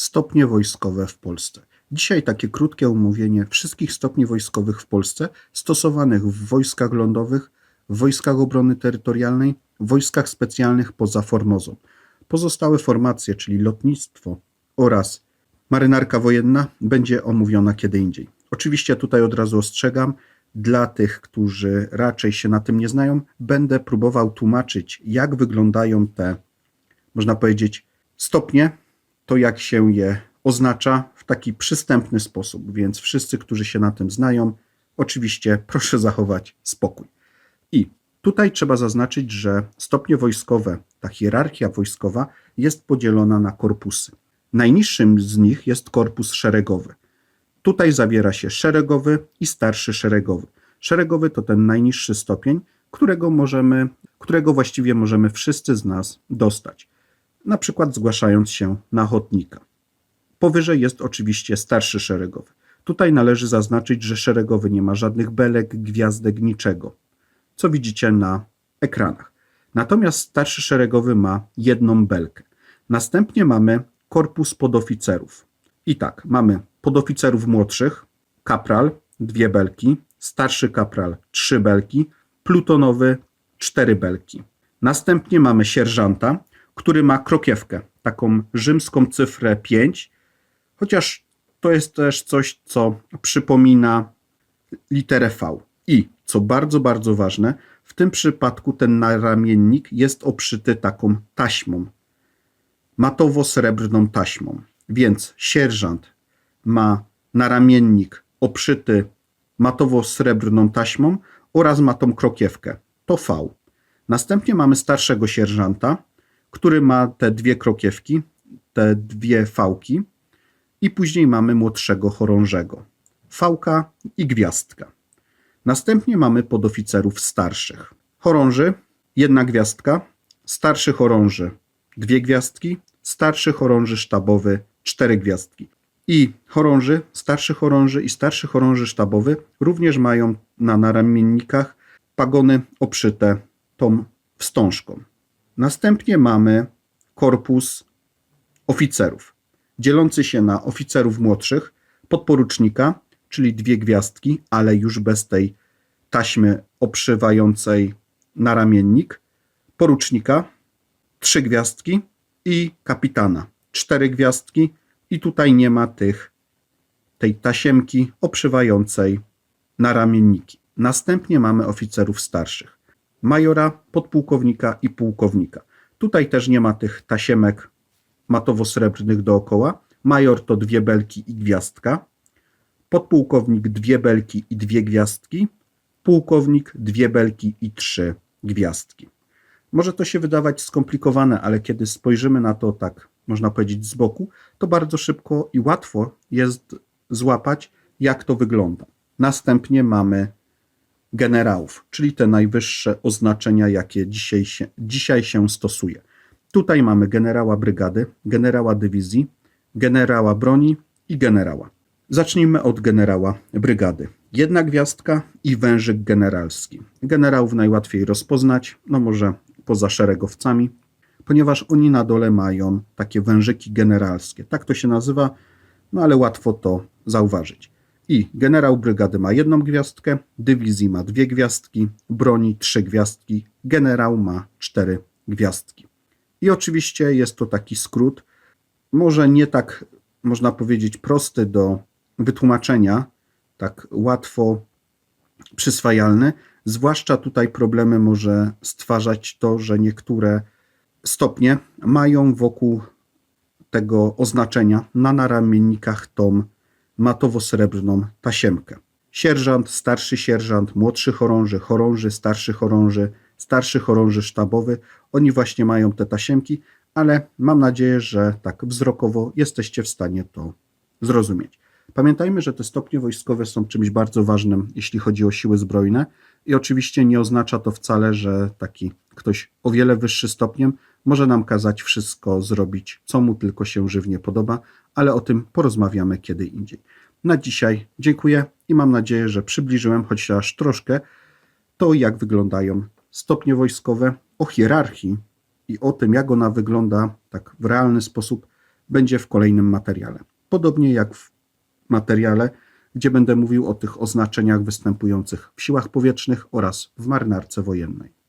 Stopnie wojskowe w Polsce. Dzisiaj takie krótkie omówienie wszystkich stopni wojskowych w Polsce stosowanych w wojskach lądowych, w wojskach obrony terytorialnej, wojskach specjalnych poza Formozą. Pozostałe formacje, czyli lotnictwo oraz marynarka wojenna, będzie omówiona kiedy indziej. Oczywiście tutaj od razu ostrzegam, dla tych, którzy raczej się na tym nie znają, będę próbował tłumaczyć, jak wyglądają te, można powiedzieć, stopnie, to jak się je oznacza w taki przystępny sposób. Więc wszyscy, którzy się na tym znają, oczywiście proszę zachować spokój. I tutaj trzeba zaznaczyć, że stopnie wojskowe, ta hierarchia wojskowa jest podzielona na korpusy. Najniższym z nich jest korpus szeregowy. Tutaj zawiera się szeregowy i starszy szeregowy. Szeregowy to ten najniższy stopień, którego możemy, którego właściwie możemy wszyscy z nas dostać. Na przykład zgłaszając się na ochotnika. Powyżej jest oczywiście starszy szeregowy. Tutaj należy zaznaczyć, że szeregowy nie ma żadnych belek, gwiazdek, niczego, co widzicie na ekranach. Natomiast starszy szeregowy ma jedną belkę. Następnie mamy korpus podoficerów. I tak, mamy podoficerów młodszych, kapral, dwie belki, starszy kapral, trzy belki, plutonowy, cztery belki. Następnie mamy sierżanta, który ma krokiewkę, taką rzymską cyfrę 5, chociaż to jest też coś, co przypomina literę V. I co bardzo, bardzo ważne, w tym przypadku ten naramiennik jest obszyty taką taśmą, matowo-srebrną taśmą. Więc sierżant ma naramiennik obszyty matowo-srebrną taśmą oraz ma tą krokiewkę. To V. Następnie mamy starszego sierżanta, który ma te dwie krokiewki, te dwie fałki i później mamy młodszego chorążego. Fałka i gwiazdka. Następnie mamy podoficerów starszych. Chorąży, jedna gwiazdka, starszy chorąży, dwie gwiazdki, starszy chorąży sztabowy, cztery gwiazdki. I chorąży, starszy chorąży i starszy chorąży sztabowy również mają na naramiennikach pagony obszyte tą wstążką. Następnie mamy korpus oficerów, dzielący się na oficerów młodszych, podporucznika, czyli dwie gwiazdki, ale już bez tej taśmy obszywającej naramiennik, porucznika, trzy gwiazdki i kapitana, cztery gwiazdki i tutaj nie ma tych, tej tasiemki obszywającej naramienniki. Następnie mamy oficerów starszych majora, podpułkownika i pułkownika. Tutaj też nie ma tych tasiemek matowo-srebrnych dookoła. Major to dwie belki i gwiazdka. Podpułkownik dwie belki i dwie gwiazdki. Pułkownik dwie belki i trzy gwiazdki. Może to się wydawać skomplikowane, ale kiedy spojrzymy na to tak, można powiedzieć, z boku, to bardzo szybko i łatwo jest złapać, jak to wygląda. Następnie mamy generałów, czyli te najwyższe oznaczenia, jakie dzisiaj się, dzisiaj się stosuje. Tutaj mamy generała brygady, generała dywizji, generała broni i generała. Zacznijmy od generała brygady. Jedna gwiazdka i wężyk generalski. Generałów najłatwiej rozpoznać, no może poza szeregowcami, ponieważ oni na dole mają takie wężyki generalskie. Tak to się nazywa, no ale łatwo to zauważyć. I generał brygady ma jedną gwiazdkę, dywizji ma dwie gwiazdki, broni trzy gwiazdki, generał ma cztery gwiazdki. I oczywiście jest to taki skrót, może nie tak można powiedzieć prosty do wytłumaczenia, tak łatwo przyswajalny. Zwłaszcza tutaj problemy może stwarzać to, że niektóre stopnie mają wokół tego oznaczenia na naramiennikach tą matowo-srebrną tasiemkę. Sierżant, starszy sierżant, młodszy chorąży, chorąży, starszy chorąży, starszy chorąży sztabowy, oni właśnie mają te tasiemki, ale mam nadzieję, że tak wzrokowo jesteście w stanie to zrozumieć. Pamiętajmy, że te stopnie wojskowe są czymś bardzo ważnym, jeśli chodzi o siły zbrojne i oczywiście nie oznacza to wcale, że taki ktoś o wiele wyższy stopniem może nam kazać wszystko zrobić, co mu tylko się żywnie podoba, ale o tym porozmawiamy kiedy indziej. Na dzisiaj dziękuję i mam nadzieję, że przybliżyłem chociaż troszkę to, jak wyglądają stopnie wojskowe, o hierarchii i o tym, jak ona wygląda tak w realny sposób, będzie w kolejnym materiale. Podobnie jak w materiale, gdzie będę mówił o tych oznaczeniach występujących w siłach powietrznych oraz w marynarce wojennej.